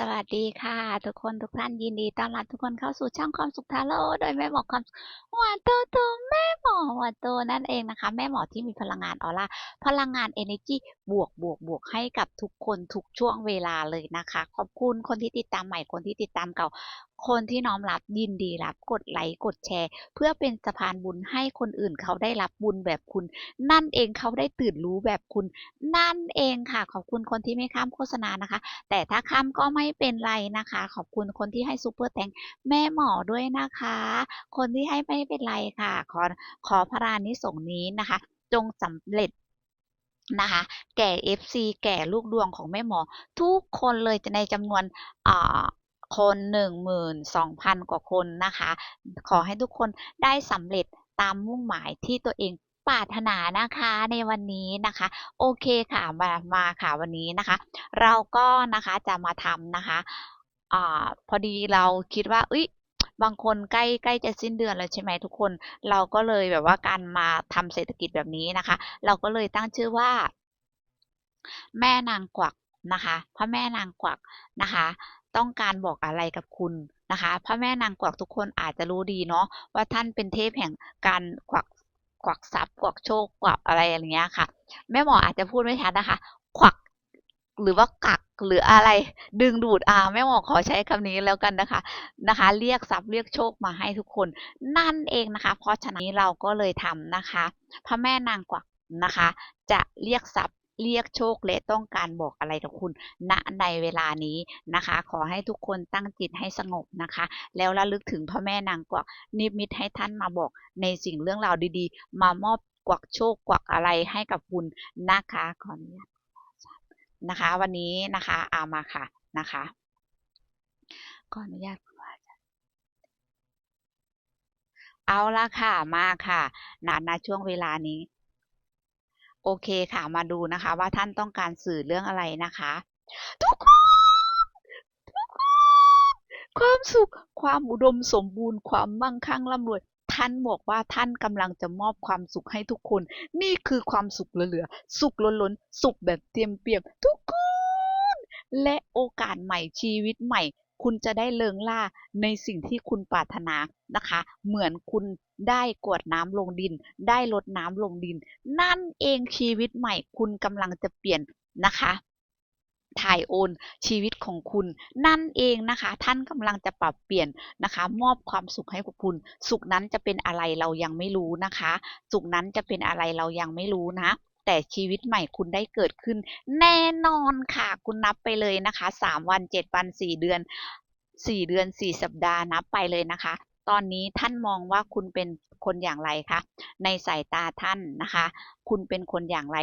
สวัสดีค่ะ ทุกคนทุกท่านยินดีต้อนรับทุกคนเข้าสู่ช่องความสุขทาโร่โดยแม่หมอความหวานโตโตแม่หมอหวานโตนั่นเองนะคะ แม่หมอที่มีพลังงานออร่าพลังงาน energy บวกบวกบวกให้กับทุกคนทุกช่วงเวลาเลยนะคะ ขอบคุณคนที่ติดตามใหม่คนที่ติดตามเก่า คนที่น้อมรับยินดีรับกดไลค์กดแชร์ เพื่อเป็นสะพานบุญให้คนอื่นเขาได้รับบุญแบบคุณ นั่นเองเขาได้ตื่นรู้แบบคุณ นั่นเองค่ะ ขอบคุณคนที่ไม่ข้ามโฆษณานะคะ แต่ถ้าข้ามก็ไม่เป็นไรนะคะ ขอบคุณคนที่ให้ซูเปอร์แตงแม่หมอด้วยนะคะ คนที่ให้ไม่เป็นไรค่ะ ขอขอพระรานิสงส์นี้นะคะ จงสำเร็จนะคะแก่ FC แก่ลูกดวงของแม่หมอ ทุกคนเลยจะในจำนวนอ่า คนหนึ่งหมื่นสองพันกว่าคนนะคะ ขอให้ทุกคนได้สำเร็จตามมุ่งหมายที่ตัวเองปรารถนานะคะในวันนี้นะคะ โอเคค่ะมามาค่ะวันนี้นะคะ เราก็นะคะจะมาทำนะคะอ่าพอดีเราคิดว่าเอ้ยบางคนใกล้ใกล้จะสิ้นเดือนแล้วใช่ไหมทุกคน เราก็เลยแบบว่าการมาทำเศรษฐกิจแบบนี้นะคะ เราก็เลยตั้งชื่อว่า แม่นางกวักนะคะพระแม่นางกวักนะคะ ต้องการบอกอะไรกับคุณนะคะ พระแม่นางกวักทุกคนอาจจะรู้ดีเนาะว่าท่านเป็นเทพแห่งการกวักกวักทรัพย์กวักโชคกวักอะไรอย่างเงี้ยค่ะ แม่หมออาจจะพูดไม่ชัดนะคะกวักหรือว่ากักหรืออะไร ดึงดูดอ่าแม่หมอขอใช้คำนี้แล้วกันนะคะนะคะ เรียกทรัพย์เรียกโชคมาให้ทุกคน นั่นเองนะคะ เพราะฉะนั้นเราก็เลยทำนะคะ พระแม่นางกวักนะคะ จะเรียกทรัพย์ เรียกโชคและต้องการบอกอะไรกับคุณณในเวลานี้นะคะ ขอให้ทุกคนตั้งจิตให้สงบนะคะ แล้วระลึกถึงพระแม่นางกวักนิมิตให้ท่านมาบอกในสิ่งเรื่องราวดีๆ มามอบกวักโชคกวักอะไรให้กับคุณนะคะขออนุญาตนะคะ วันนี้นะคะเอามาค่ะนะคะขออนุญาตเอาละค่ะมาค่ะณณช่วงเวลานี้ โอเคค่ะมาดูนะคะว่าท่านต้องการสื่อเรื่องอะไรนะคะ ทุกคนทุกคนความสุข ความอุดมสมบูรณ์ ความมั่งคั่งร่ำรวย ท่านบอกว่าท่านกำลังจะมอบความสุขให้ทุกคน นี่คือความสุขเหลือๆสุขล้นๆ สุขแบบเตรียมเปี่ยมทุกคน และโอกาสใหม่ชีวิตใหม่ คุณจะได้เลิงล่าในสิ่งที่คุณปรารถนานะคะ เหมือนคุณ ได้กวดน้ำลงดิน ได้ลดน้ำลงดิน นั่นเองชีวิตใหม่คุณกำลังจะเปลี่ยนนะคะถ่ายโอนชีวิตของคุณนั่นเองนะคะ ท่านกำลังจะปรับเปลี่ยนนะคะ มอบความสุขให้กับคุณ สุขนั้นจะเป็นอะไรเรายังไม่รู้นะคะ สุขนั้นจะเป็นอะไรเรายังไม่รู้นะ แต่ชีวิตใหม่คุณได้เกิดขึ้น แน่นอนค่ะคุณนับไปเลยนะคะสามวันเจ็ดวันสี่เดือนสี่เดือนสี่สัปดาห์นับไปเลยนะคะ ตอนนี้ท่านมองว่าคุณเป็นคนอย่างไรคะ ในสายตาท่านนะคะ คุณเป็นคนอย่างไร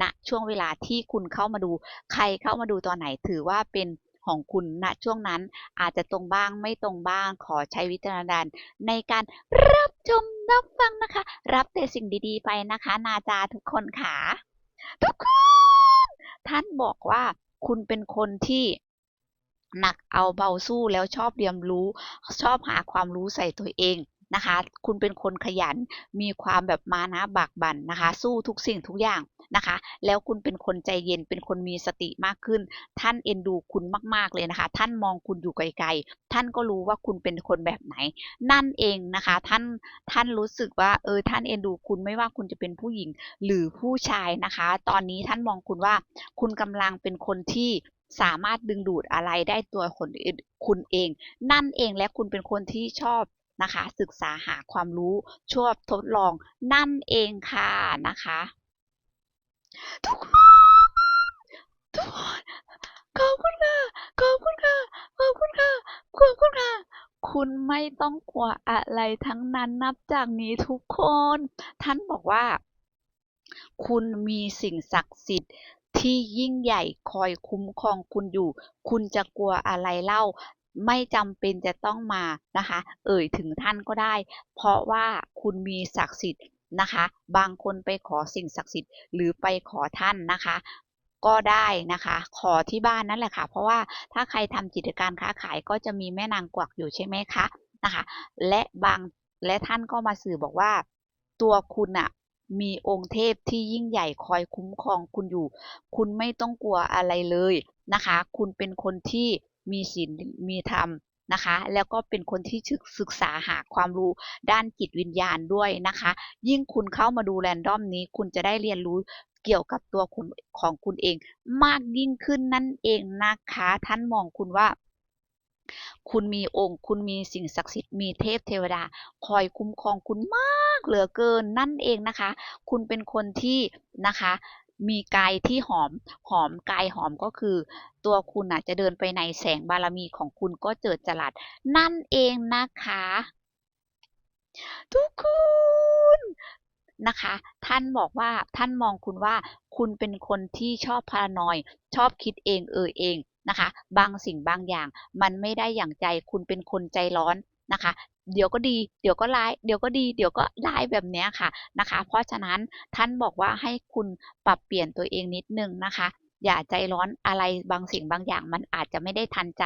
ณนะช่วงเวลาที่คุณเข้ามาดู ใครเข้ามาดูตอนไหนถือว่าเป็นของคุณณนะช่วงนั้นอาจจะตรงบ้างไม่ตรงบ้างขอใช้วิจารณญาณในการรับชมรับฟังนะคะ รับแต่สิ่งดีๆ ไปนะคะ นาจาทุกคนค่ะทุกคน ท่านบอกว่าคุณเป็นคนที่ หนักเอาเบาสู้แล้วชอบเรียนรู้ ชอบหาความรู้ใส่ตัวเองนะคะ คุณเป็นคนขยันมีความแบบมานะบากบั่นนะคะ สู้ทุกสิ่งทุกอย่างนะคะ แล้วคุณเป็นคนใจเย็นเป็นคนมีสติมากขึ้น ท่านเอ็นดูคุณมาก ๆเลยนะคะ ท่านมองคุณอยู่ไกลๆท่านก็รู้ว่าคุณเป็นคนแบบไหน นั่นเองนะคะ ท่านท่านรู้สึกว่าเออท่านเอ็นดูคุณไม่ว่าคุณจะเป็นผู้หญิงหรือผู้ชายนะคะ ตอนนี้ท่านมองคุณว่า คุณกำลังเป็นคนที่ สามารถดึงดูดอะไรได้ตัวคนคุณเอง นั่นเองและคุณเป็นคนที่ชอบนะคะ ศึกษาหาความรู้ชอบทดลองนั่นเองค่ะนะคะทุกคนทุกคนขอบคุณค่ะขอบคุณค่ะขอบคุณค่ะขอบคุณค่ะคุณไม่ต้องกลัวอะไรทั้งนั้นนับจากนี้ทุกคน ท่านบอกว่า คุณมีสิ่งศักดิ์สิทธิ์ ที่ยิ่งใหญ่คอยคุ้มครองคุณอยู่ คุณจะกลัวอะไรเล่า ไม่จำเป็นจะต้องมานะคะ เอ่ยถึงท่านก็ได้ เพราะว่าคุณมีศักดิ์สิทธิ์นะคะ บางคนไปขอสิ่งศักดิ์สิทธิ์หรือไปขอท่านนะคะก็ได้นะคะ ขอที่บ้านนั่นแหละค่ะ เพราะว่าถ้าใครทำกิจการค้าขายก็จะมีแม่นางกวักอยู่ใช่ไหมคะนะคะ และบางและท่านก็มาสื่อบอกว่า ตัวคุณอะ มีองค์เทพที่ยิ่งใหญ่คอยคุ้มครองคุณอยู่ คุณไม่ต้องกลัวอะไรเลยนะคะ คุณเป็นคนที่มีศีลมีธรรมนะคะ แล้วก็เป็นคนที่ศึกษาหาความรู้ด้านจิตวิญญาณด้วยนะคะ ยิ่งคุณเข้ามาดูแรนดอมนี้ คุณจะได้เรียนรู้เกี่ยวกับตัวคุณของคุณเอง มากยิ่งขึ้นนั่นเองนะคะ ท่านมองคุณว่า คุณมีองค์ คุณมีสิ่งศักดิ์สิทธิ์มีเทพเทวดา คอยคุ้มครองคุณมากเหลือเกินนั่นเองนะคะ คุณเป็นคนที่นะคะมีกายที่หอมหอมกายหอมก็คือ ตัวคุณอาจจะเดินไปในแสงบารมีของคุณก็เจิดจรัสนั่นเองนะคะ ทุกคนนะคะ ท่านบอกว่าท่านมองคุณว่า คุณเป็นคนที่ชอบพารานอย ชอบคิดเองเออเอง นะคะ บางสิ่งบางอย่าง มันไม่ได้อย่างใจคุณเป็นคนใจร้อนนะคะเดี๋ยวก็ดี เดี๋ยวก็ร้าย เดี๋ยวก็ดี เดี๋ยวก็ร้ายแบบนี้ค่ะนะคะ เพราะฉะนั้นท่านบอกว่าให้คุณปรับเปลี่ยนตัวเองนิดนึงนะคะ อย่าใจร้อนอะไรบางสิ่งบางอย่าง มันอาจจะไม่ได้ทันใจ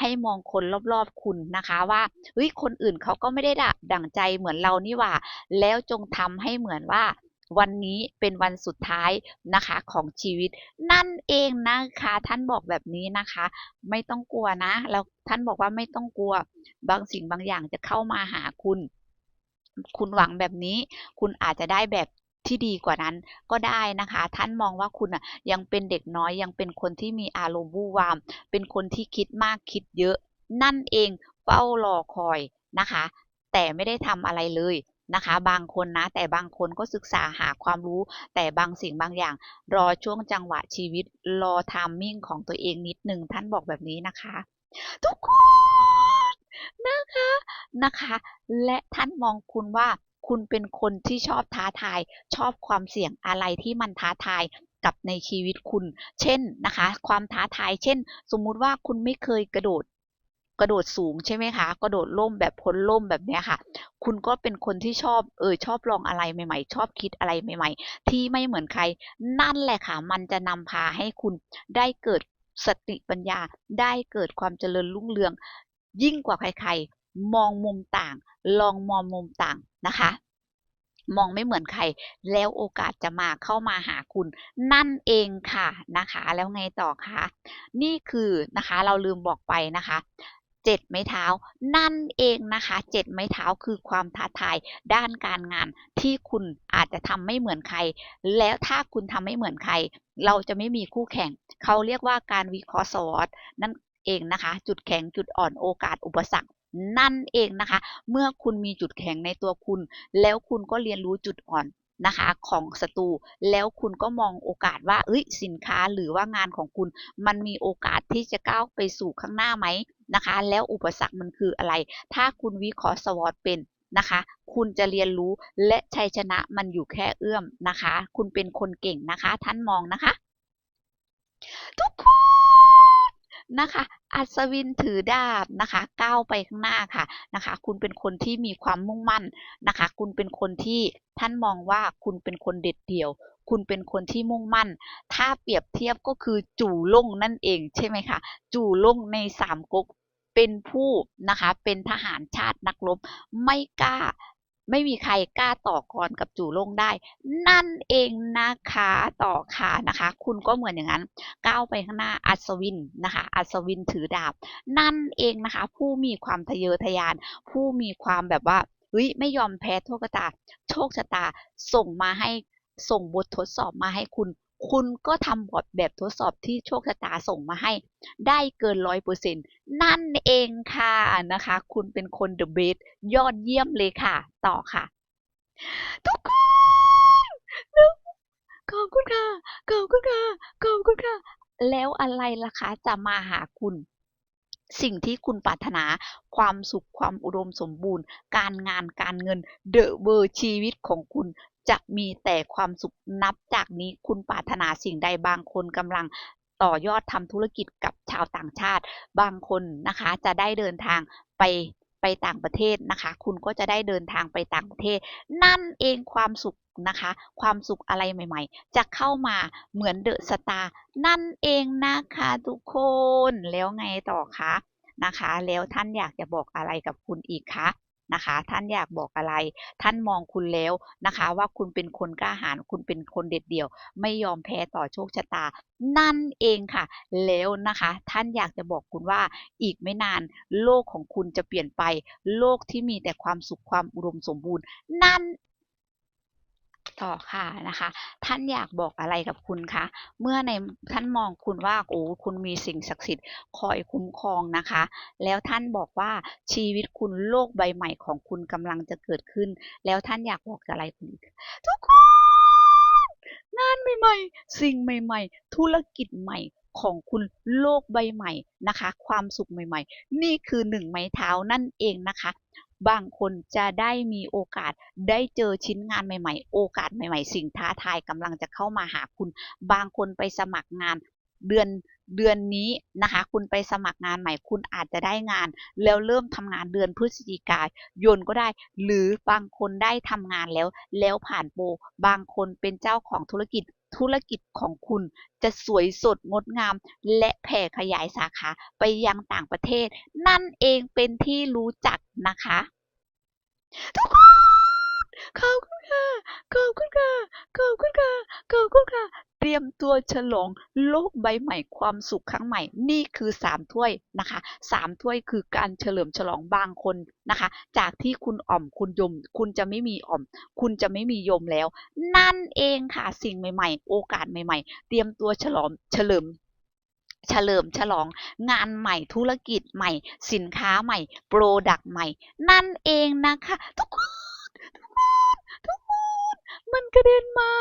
ให้มองคนรอบๆคุณนะคะว่าเฮ้ยคนอื่นเขาก็ไม่ได้ดั่งใจเหมือนเรานี่หว่า แล้วจงทำให้เหมือนว่า วันนี้เป็นวันสุดท้ายนะคะของชีวิต นั่นเองนะคะ ท่านบอกแบบนี้นะคะ ไม่ต้องกลัวนะแล้วท่านบอกว่าไม่ต้องกลัว บางสิ่งบางอย่างจะเข้ามาหาคุณ คุณหวังแบบนี้ คุณอาจจะได้แบบที่ดีกว่านั้นก็ได้นะคะ ท่านมองว่าคุณอะยังเป็นเด็กน้อยยังเป็นคนที่มีอารมณ์วู่วาม เป็นคนที่คิดมากคิดเยอะ นั่นเองเฝ้ารอคอยนะคะ แต่ไม่ได้ทำอะไรเลย นะคะ บางคนนะ แต่บางคนก็ศึกษาหาความรู้ แต่บางสิ่งบางอย่าง รอช่วงจังหวะชีวิต รอทามมิ่งของตัวเองนิดหนึ่งท่านบอกแบบนี้นะคะ ทุกคนนะคะนะคะ และท่านมองคุณว่าคุณเป็นคนที่ชอบท้าทาย ชอบความเสี่ยงอะไรที่มันท้าทายกับในชีวิตคุณ เช่นนะคะ ความท้าทาย เช่น สมมุติว่าคุณไม่เคยกระโดด กระโดดสูงใช่ไหมคะ กระโดดล่มแบบพ้นล่มแบบนี้ค่ะ คุณก็เป็นคนที่ชอบเออชอบลองอะไรใหม่ ๆ ชอบคิดอะไรใหม่ ๆ ที่ไม่เหมือนใคร นั่นแหละค่ะ มันจะนำพาให้คุณได้เกิดสติปัญญา ได้เกิดความเจริญรุ่งเรือง ยิ่งกว่าใครๆ มองมุมต่าง ลองมองมุมต่างนะคะมองไม่เหมือนใคร แล้วโอกาสจะมาเข้ามาหาคุณ นั่นเองค่ะนะคะ แล้วไงต่อคะนี่คือนะคะ เราลืมบอกไปนะคะ เจ็ดไม้เท้า นั่นเองนะคะเจ็ดไม้เท้าคือความท้าทายด้านการงานที่คุณอาจจะทำไม่เหมือนใคร แล้วถ้าคุณทำไม่เหมือนใคร เราจะไม่มีคู่แข่ง เขาเรียกว่าการวิเคราะห์สวอตนั่นเองนะคะ จุดแข็งจุดอ่อนโอกาสอุปสรรคนั่นเองนะคะ เมื่อคุณมีจุดแข็งในตัวคุณ แล้วคุณก็เรียนรู้จุดอ่อน นะคะของศัตรูแล้วคุณก็มองโอกาสว่าเอ้ยสินค้าหรือว่างานของคุณ มันมีโอกาสที่จะก้าวไปสู่ข้างหน้าไหมนะคะ แล้วอุปสรรคมันคืออะไร ถ้าคุณวิเคราะห์สวอตเป็นนะคะ คุณจะเรียนรู้และชัยชนะมันอยู่แค่เอื้อมนะคะ คุณเป็นคนเก่งนะคะ ท่านมองนะคะ ทุกคน นะคะ อัศวินถือดาบนะคะ ก้าวไปข้างหน้าค่ะนะคะ คุณเป็นคนที่มีความมุ่งมั่นนะคะ คุณเป็นคนที่ท่านมองว่าคุณเป็นคนเด็ดเดี่ยว คุณเป็นคนที่มุ่งมั่น ถ้าเปรียบเทียบก็คือจู่ลงนั่นเองใช่ไหมคะ จู่ลงในสามก๊กเป็นผู้นะคะ เป็นทหารชาตินักรบไม่กล้า ไม่มีใครกล้าต่อกรกับจู่ลงได้ นั่นเองนะคะต่อค่ะนะคะ คุณก็เหมือนอย่างนั้น ก้าวไปข้างหน้าอัศวินนะคะ อัศวินถือดาบ นั่นเองนะคะ ผู้มีความทะเยอทะยาน ผู้มีความแบบว่าเฮ้ยไม่ยอมแพ้โชคชะตา โชคชะตาส่งมาให้ส่งบททดสอบมาให้คุณ คุณก็ทำบทแบบทดสอบที่โชคชะตาส่งมาให้ได้เกินร้อยเปอร์เซ็นต์นั่นเองค่ะนะคะ คุณเป็นคนเดอะเบสยอดเยี่ยมเลยค่ะ ต่อค่ะ ทุกคนขอบคุณค่ะ ขอบคุณค่ะ ขอบคุณค่ะ แล้วอะไรล่ะคะจะมาหาคุณสิ่งที่คุณปรารถนาความสุขความอุดมสมบูรณ์ การงานการเงิน เดอะเบอร์ชีวิตของคุณ จะมีแต่ความสุขนับจากนี้คุณปรารถนาสิ่งใดบางคนกำลังต่อยอดทำธุรกิจกับชาวต่างชาติ บางคนนะคะจะได้เดินทางไปไปต่างประเทศนะคะ คุณก็จะได้เดินทางไปต่างประเทศ นั่นเองความสุขนะคะ ความสุขอะไรใหม่ ๆ จะเข้ามาเหมือนเดอะสตาร์นั่นเองนะคะทุกคนแล้วไงต่อคะนะคะ แล้วท่านอยากจะบอกอะไรกับคุณอีกคะ นะคะ ท่านอยากบอกอะไร ท่านมองคุณแล้วนะคะ ว่าคุณเป็นคนกล้าหาญคุณเป็นคนเด็ดเดี่ยว ไม่ยอมแพ้ต่อโชคชะตา นั่นเองค่ะ แล้วนะคะ ท่านอยากจะบอกคุณว่าอีกไม่นานโลกของคุณจะเปลี่ยนไป โลกที่มีแต่ความสุขความอุดมสมบูรณ์ นั่น ต่อค่ะนะคะ ท่านอยากบอกอะไรกับคุณคะเมื่อในท่านมองคุณว่าโอ้คุณมีสิ่งศักดิ์สิทธิ์คอยคุ้มครองนะคะ แล้วท่านบอกว่าชีวิตคุณโลกใบใหม่ของคุณกำลังจะเกิดขึ้น แล้วท่านอยากบอกอะไรคุณทุกคนงานใหม่ๆ สิ่งใหม่ ๆ ธุรกิจใหม่ของคุณโลกใบใหม่นะคะ ความสุขใหม่ ๆ นี่คือหนึ่งไม้เท้านั่นเองนะคะ บางคนจะได้มีโอกาสได้เจอชิ้นงานใหม่ ๆ โอกาสใหม่ ๆ สิ่งท้าทายกำลังจะเข้ามาหาคุณ บางคนไปสมัครงานเดือนเดือนนี้นะคะ คุณไปสมัครงานใหม่ คุณอาจจะได้งาน แล้วเริ่มทำงานเดือนพฤศจิกายนก็ได้ หรือบางคนได้ทำงานแล้ว แล้วผ่านโปรบางคนเป็นเจ้าของธุรกิจธุรกิจของคุณจะสวยสดงดงาม และแผ่ขยายสาขาไปยังต่างประเทศ นั่นเองเป็นที่รู้จักนะคะ ทุกคนขอบคุณค่ะขอบคุณค่ะขอบคุณค่ะขอบคุณค่ะ เตรียมตัวฉลองโลกใบใหม่ความสุขครั้งใหม่ นี่คือสามถ้วยนะคะสามถ้วยคือการเฉลิมฉลองบางคนนะคะ จากที่คุณอ่อมคุณยม คุณจะไม่มีอ่อม คุณจะไม่มียมแล้ว นั่นเองค่ะสิ่งใหม่ ๆ โอกาสใหม่ ๆ เตรียมตัวฉลองเฉลิม เฉลิมฉลองงานใหม่ธุรกิจใหม่ สินค้าใหม่ โปรดักต์ใหม่ นั่นเองนะคะ ทุกคน ทุกคน ทุกคน มันกระเด็นมา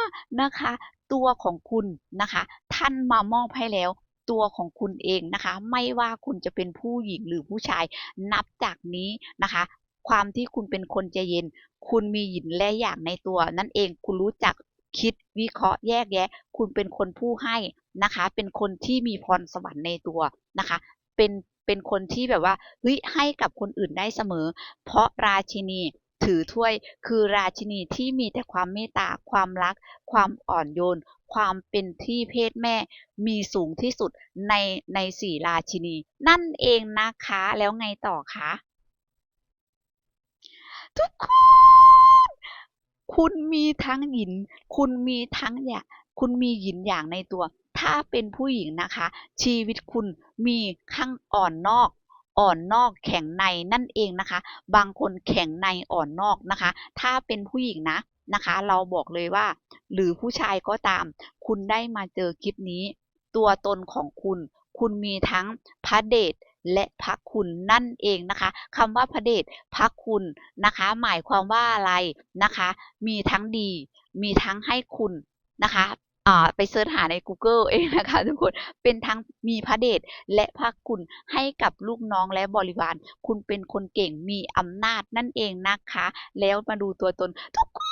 นะคะ ตัวของคุณนะคะ ท่านมามอบให้แล้วตัวของคุณเองนะคะ ไม่ว่าคุณจะเป็นผู้หญิงหรือผู้ชาย นับจากนี้นะคะ ความที่คุณเป็นคนใจเย็น คุณมีหยินและอย่างในตัว นั่นเองคุณรู้จักคิดวิเคราะห์แยกแยะ คุณเป็นคนผู้ให้ นะคะ เป็นคนที่มีพรสวรรค์ในตัวนะคะ เป็นเป็นคนที่แบบว่าเฮ้ยให้กับคนอื่นได้เสมอ เพราะราชินีถือถ้วยคือราชินีที่มีแต่ความเมตตาความรัก ความอ่อนโยน ความเป็นที่เพศแม่มีสูงที่สุดในในสี่ราชินี นั่นเองนะคะแล้วไงต่อคะทุกคนคุณมีทั้งหยิน คุณมีทั้งอย่างคุณมีหยินอย่างในตัว ถ้าเป็นผู้หญิงนะคะ ชีวิตคุณมีข้างอ่อนนอกอ่อนนอกแข็งในนั่นเองนะคะ บางคนแข็งในอ่อนนอกนะคะ ถ้าเป็นผู้หญิงนะนะคะ เราบอกเลยว่า หรือผู้ชายก็ตาม คุณได้มาเจอคลิปนี้ ตัวตนของคุณ คุณมีทั้งพระเดชและพระคุณนั่นเองนะคะคำว่าพระเดชพระคุณนะคะ หมายความว่าอะไรนะคะ มีทั้งดี มีทั้งให้คุณนะคะ ไปเสิร์ชหาใน Google เองนะคะทุกคนเป็นทั้งมีพระเดชและพระคุณให้กับลูกน้องและบริวาร คุณเป็นคนเก่งมีอำนาจนั่นเองนะคะ แล้วมาดูตัวตนทุกคน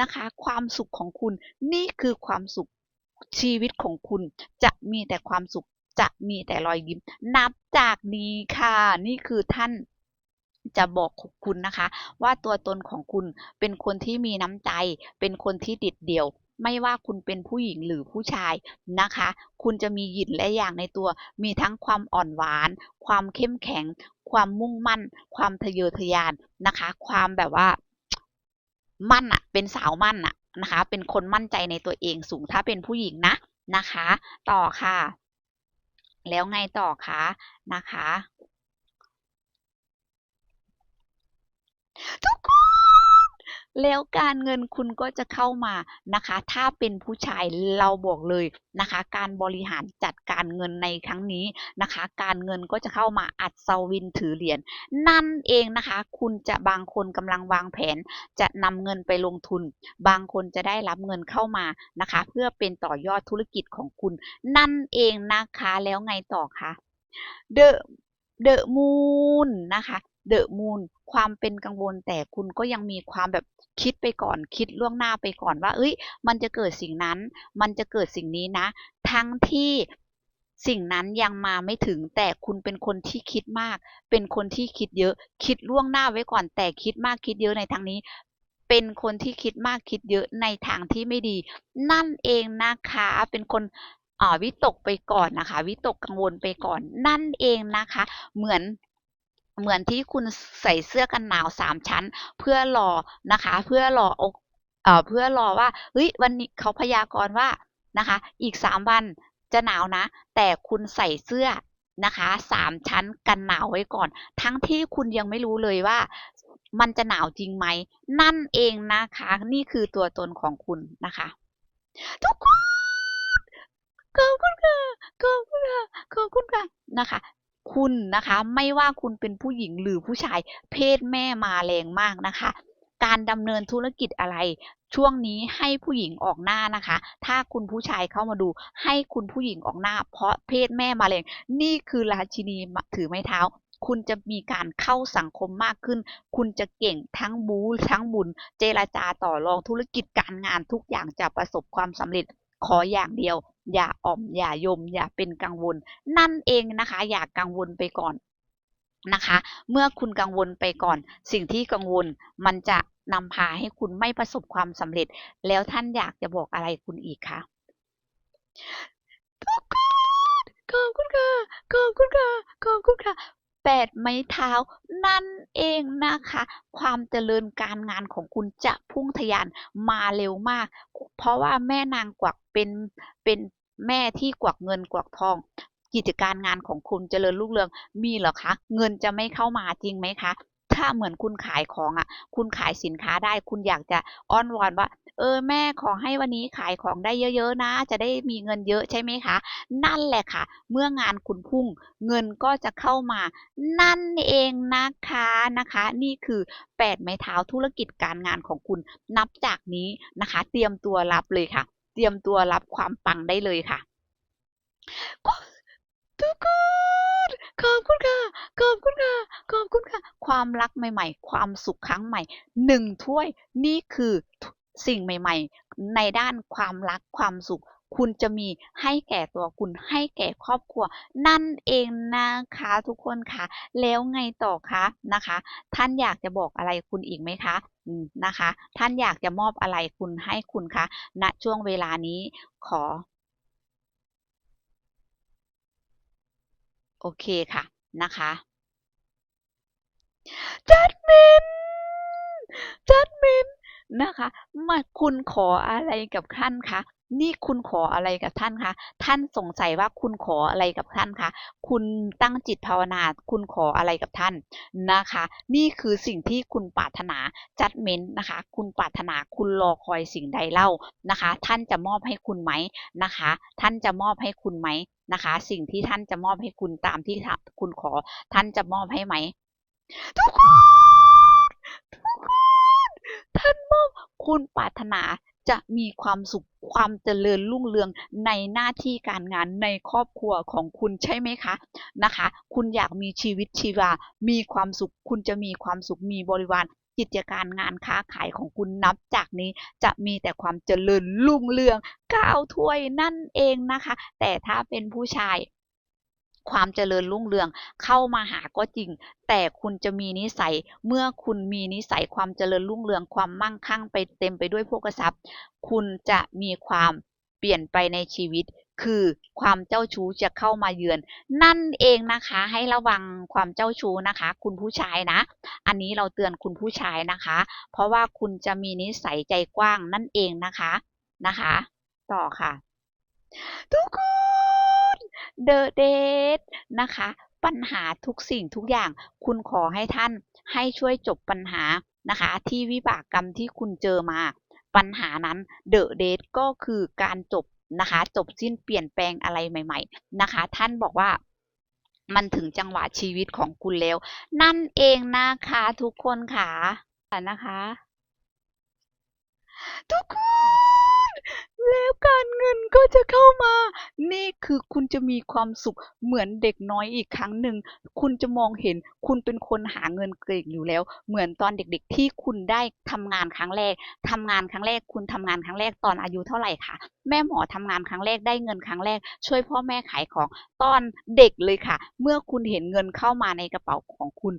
นะคะ ความสุขของคุณนี่คือความสุขชีวิตของคุณ จะมีแต่ความสุขจะมีแต่รอยยิ้ม นับจากนี้ค่ะ นี่คือท่านจะบอกคุณนะคะ ว่าตัวตนของคุณเป็นคนที่มีน้ำใจ เป็นคนที่ดิดเดี่ยว ไม่ว่าคุณเป็นผู้หญิงหรือผู้ชายนะคะ คุณจะมีหยินและอย่างในตัว มีทั้งความอ่อนหวาน ความเข้มแข็ง ความมุ่งมั่น ความทะเยอทะยานนะคะ ความแบบว่ามั่นอะเป็นสาวมั่นอะนะคะ เป็นคนมั่นใจในตัวเองสูงถ้าเป็นผู้หญิงนะนะคะ ต่อค่ะ แล้วไงต่อคะนะคะทุกค แล้วการเงินคุณก็จะเข้ามานะคะ ถ้าเป็นผู้ชายเราบอกเลยนะคะ การบริหารจัดการเงินในครั้งนี้นะคะ การเงินก็จะเข้ามาอัศวินถือเหรียญนั่นเองนะคะ คุณจะบางคนกำลังวางแผน จะนำเงินไปลงทุน บางคนจะได้รับเงินเข้ามานะคะ เพื่อเป็นต่อยอดธุรกิจของคุณ นั่นเองนะคะแล้วไงต่อคะเดอะเดอะมูนนะคะเดอะมูน ความเป็นกังวลแต่คุณก็ยังมีความแบบคิดไปก่อนคิดล่วงหน้าไปก่อนว่า เอ้ย มันจะเกิดสิ่งนั้น มันจะเกิดสิ่งนี้นะ ทั้งที่สิ่งนั้นยังมาไม่ถึงแต่คุณเป็นคนที่คิดมาก เป็นคนที่คิดเยอะ คิดล่วงหน้าไว้ก่อนแต่คิดมากคิดเยอะในทางนี้ เป็นคนที่คิดมากคิดเยอะในทางที่ไม่ดี นั่นเองนะคะ เป็นคนอ่าวิตกไปก่อนนะคะ วิตกกังวลไปก่อน นั่นเองนะคะ เหมือน เหมือนที่คุณใส่เสื้อกันหนาวสามชั้น เพื่อรอนะคะ เพื่อรออกเอ่อเพื่อรอว่าเฮ้ยวันนี้เขาพยากรณ์ว่านะคะ อีกสามวันจะหนาวนะ แต่คุณใส่เสื้อนะคะสามชั้นกันหนาวไว้ก่อน ทั้งที่คุณยังไม่รู้เลยว่ามันจะหนาวจริงไหม นั่นเองนะคะ นี่คือตัวตนของคุณนะคะ ทุกคนขอบคุณค่ะขอบคุณค่ะขอบคุณค่ะนะคะ คุณนะคะ ไม่ว่าคุณเป็นผู้หญิงหรือผู้ชายเพศแม่มาแรงมากนะคะ การดำเนินธุรกิจอะไร ช่วงนี้ให้ผู้หญิงออกหน้านะคะ ถ้าคุณผู้ชายเข้ามาดู ให้คุณผู้หญิงออกหน้า เพราะเพศแม่มาแรงนี่คือราชินีถือไม้เท้าคุณจะมีการเข้าสังคมมากขึ้น คุณจะเก่งทั้งบูทั้งบุญ เจรจาต่อรองธุรกิจการงานทุกอย่างจะประสบความสำเร็จขออย่างเดียว อย่าอ่อม อย่ายม อย่าเป็นกังวล นั่นเองนะคะ อย่ากังวลไปก่อนนะคะ เมื่อคุณกังวลไปก่อน สิ่งที่กังวลมันจะนำพาให้คุณไม่ประสบความสำเร็จ แล้วท่านอยากจะบอกอะไรคุณอีกคะทุกคนขอบคุณค่ะขอบคุณค่ะขอบคุณค่ะ แปดไม้เท้า นั่นเองนะคะ ความเจริญการงานของคุณจะพุ่งทะยานมาเร็วมาก เพราะว่าแม่นางกวักเป็นเป็นแม่ที่กวักเงินกวักทองกิจการงานของคุณเจริญรุ่งเรืองมีเหรอคะ เงินจะไม่เข้ามาจริงไหมคะ ถ้าเหมือนคุณขายของอะ คุณขายสินค้าได้ คุณอยากจะอ้อนวอนว่า เออแม่ขอให้วันนี้ขายของได้เยอะๆนะ จะได้มีเงินเยอะใช่ไหมคะ นั่นแหละค่ะ เมื่องานคุณพุ่งเงินก็จะเข้ามา นั่นเองนะคะนะคะ นี่คือแปดไม้เท้าธุรกิจการงานของคุณนับจากนี้นะคะ เตรียมตัวรับเลยค่ะ เตรียมตัวรับความปังได้เลยค่ะทุกคนขอบคุณค่ะ ขอบคุณค่ะ ขอบคุณค่ะ ความรักใหม่ ๆ ความสุขครั้งใหม่หนึ่งถ้วยนี่คือ สิ่งใหม่ ๆ ในด้านความรักความสุข คุณจะมีให้แก่ตัวคุณให้แก่ครอบครัว นั่นเองนะคะทุกคนค่ะแล้วไงต่อคะนะคะ ท่านอยากจะบอกอะไรคุณอีกไหมคะนะคะ ท่านอยากจะมอบอะไรคุณให้คุณคะณช่วงเวลานี้ขอ โอเคค่ะนะคะจัดมินจัดมิน นะคะมาคุณขออะไรกับท่านคะนี่คุณขออะไรกับท่านคะ ท่านสงสัยว่าคุณขออะไรกับท่านคะ คุณตั้งจิตภาวนา คุณขออะไรกับท่านนะคะ นี่คือสิ่งที่คุณปรารถนาจัดเม้นนะคะ คุณปรารถนาคุณรอคอยสิ่งใดเล่านะคะ ท่านจะมอบให้คุณไหมนะคะ ท่านจะมอบให้คุณไหมนะคะ สิ่งที่ท่านจะมอบให้คุณตามที่คุณขอ ท่านจะมอบให้ไหมทุกคน ท่านมอบคุณปรารถนาจะมีความสุขความเจริญรุ่งเรืองในหน้าที่การงานในครอบครัวของคุณใช่ไหมคะนะคะ คุณอยากมีชีวิตชีวา มีความสุข คุณจะมีความสุขมีบริวารกิจการงานค้าขายของคุณนับจากนี้จะมีแต่ความเจริญรุ่งเรืองก้าวถ้วยนั่นเองนะคะ แต่ถ้าเป็นผู้ชาย ความเจริญรุ่งเรืองเข้ามาหาก็จริง แต่คุณจะมีนิสัยเมื่อคุณมีนิสัยความเจริญรุ่งเรืองความมั่งคั่งไปเต็มไปด้วยพวกทรัพย์ คุณจะมีความเปลี่ยนไปในชีวิต คือความเจ้าชู้จะเข้ามาเยือน นั่นเองนะคะ ให้ระวังความเจ้าชู้นะคะ คุณผู้ชายนะ อันนี้เราเตือนคุณผู้ชายนะคะ เพราะว่าคุณจะมีนิสัยใจกว้างนั่นเองนะคะนะคะ ต่อค่ะ ทุกคน เดอะเดทนะคะ ปัญหาทุกสิ่งทุกอย่าง คุณขอให้ท่านให้ช่วยจบปัญหานะคะ ที่วิบากกรรมที่คุณเจอมา ปัญหานั้นเดอะเดทก็คือการจบนะคะ จบสิ้นเปลี่ยนแปลงอะไรใหม่ ๆ นะคะ ท่านบอกว่ามันถึงจังหวะชีวิตของคุณแล้ว นั่นเองนะคะทุกคนค่ะนะคะ ทุกคน แล้วการเงินก็จะเข้ามา นี่คือคุณจะมีความสุขเหมือนเด็กน้อยอีกครั้งหนึ่ง คุณจะมองเห็นคุณเป็นคนหาเงินเก่งอยู่แล้ว เหมือนตอนเด็กๆ ที่คุณได้ทำงานครั้งแรกทำงานครั้งแรก คุณทำงานครั้งแรกตอนอายุเท่าไหร่คะแม่หมอทำงานครั้งแรกได้เงินครั้งแรก ช่วยพ่อแม่ขายของตอนเด็กเลยค่ะ เมื่อคุณเห็นเงินเข้ามาในกระเป๋าของคุณ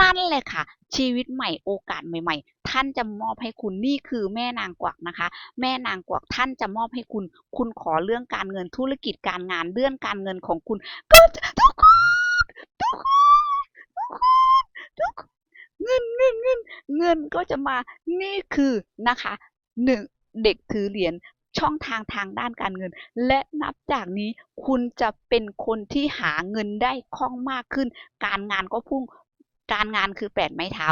นั่นแหละค่ะ ชีวิตใหม่โอกาสใหม่ ๆ ท่านจะมอบให้คุณนี่คือแม่นางกวักนะคะ แม่นางกวักท่านจะมอบให้คุณ คุณขอเรื่องการเงินธุรกิจการงานเรื่องการเงินของคุณ ก็จะทุกคนทุกคนทุกคนเงินก็จะมานี่คือนะคะหนึ่งเด็กถือเหรียญช่องทางทางด้านการเงิน และนับจากนี้คุณจะเป็นคนที่หาเงินได้คล่องมากขึ้น การงานก็พุ่งการงานคือแปดไม้เท้า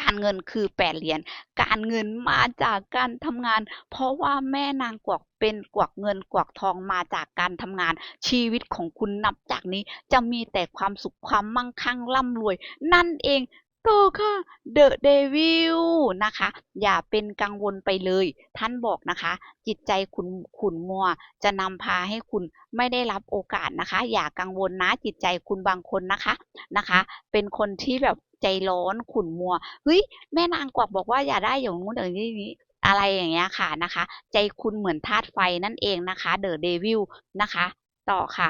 การเงินคือแปดเหรียญ การเงินมาจากการทำงาน เพราะว่าแม่นางกวักเป็นกวักเงินกวักทองมาจากการทำงาน ชีวิตของคุณนับจากนี้จะมีแต่ความสุขความมั่งคั่งร่ำรวย นั่นเอง ต่อค่ะ The Devil นะคะ อย่าเป็นกังวลไปเลย ท่านบอกนะคะ จิตใจขุนขุนมัว จะนำพาให้คุณไม่ได้รับโอกาสนะคะ อย่ากังวลนะจิตใจคุณบางคนนะคะนะคะ เป็นคนที่แบบใจร้อนขุนมัวเฮ้ยแม่นางกวักบอกว่าอย่าได้อย่างนู้นอย่างนี้อะไรอย่างเงี้ยค่ะนะคะ ใจคุณเหมือนธาตุไฟนั่นเองนะคะ The Devil นะคะ ต่อค่ะ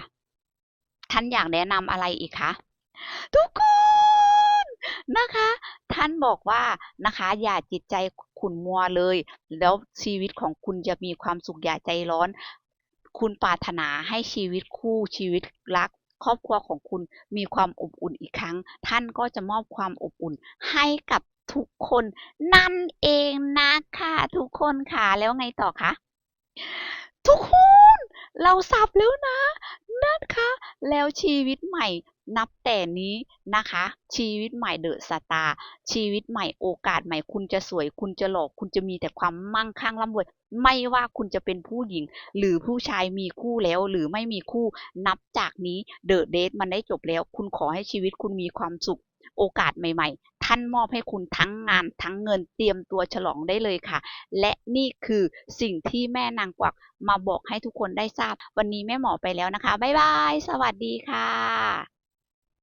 ท่านอยากแนะนำอะไรอีกคะทุกคน นะคะ ท่านบอกว่านะคะ อย่าจิตใจขุ่นมัวเลย แล้วชีวิตของคุณจะมีความสุขอย่าใจร้อน คุณปรารถนาให้ชีวิตคู่ชีวิตรักครอบครัวของคุณมีความอบอุ่นอีกครั้ง ท่านก็จะมอบความอบอุ่นให้กับทุกคนนั่นเองนะคะทุกคนค่ะแล้วไงต่อคะทุกคนเราสับแล้วนะนะคะแล้วชีวิตใหม่ นับแต่นี้นะคะ ชีวิตใหม่เดอะสตาร์ชีวิตใหม่โอกาสใหม่คุณจะสวย คุณจะหล่อคุณจะมีแต่ความมั่งคั่งร่ำรวย ไม่ว่าคุณจะเป็นผู้หญิง หรือผู้ชายมีคู่แล้วหรือไม่มีคู่นับจากนี้เดอะเดทมันได้จบแล้ว คุณขอให้ชีวิตคุณมีความสุข โอกาสใหม่ ๆ ท่านมอบให้คุณทั้งงานทั้งเงินเตรียมตัวฉลองได้เลยค่ะ และนี่คือสิ่งที่แม่นางกวักมาบอกให้ทุกคนได้ทราบ วันนี้แม่หมอไปแล้วนะคะบ๊ายบาย สวัสดีค่ะ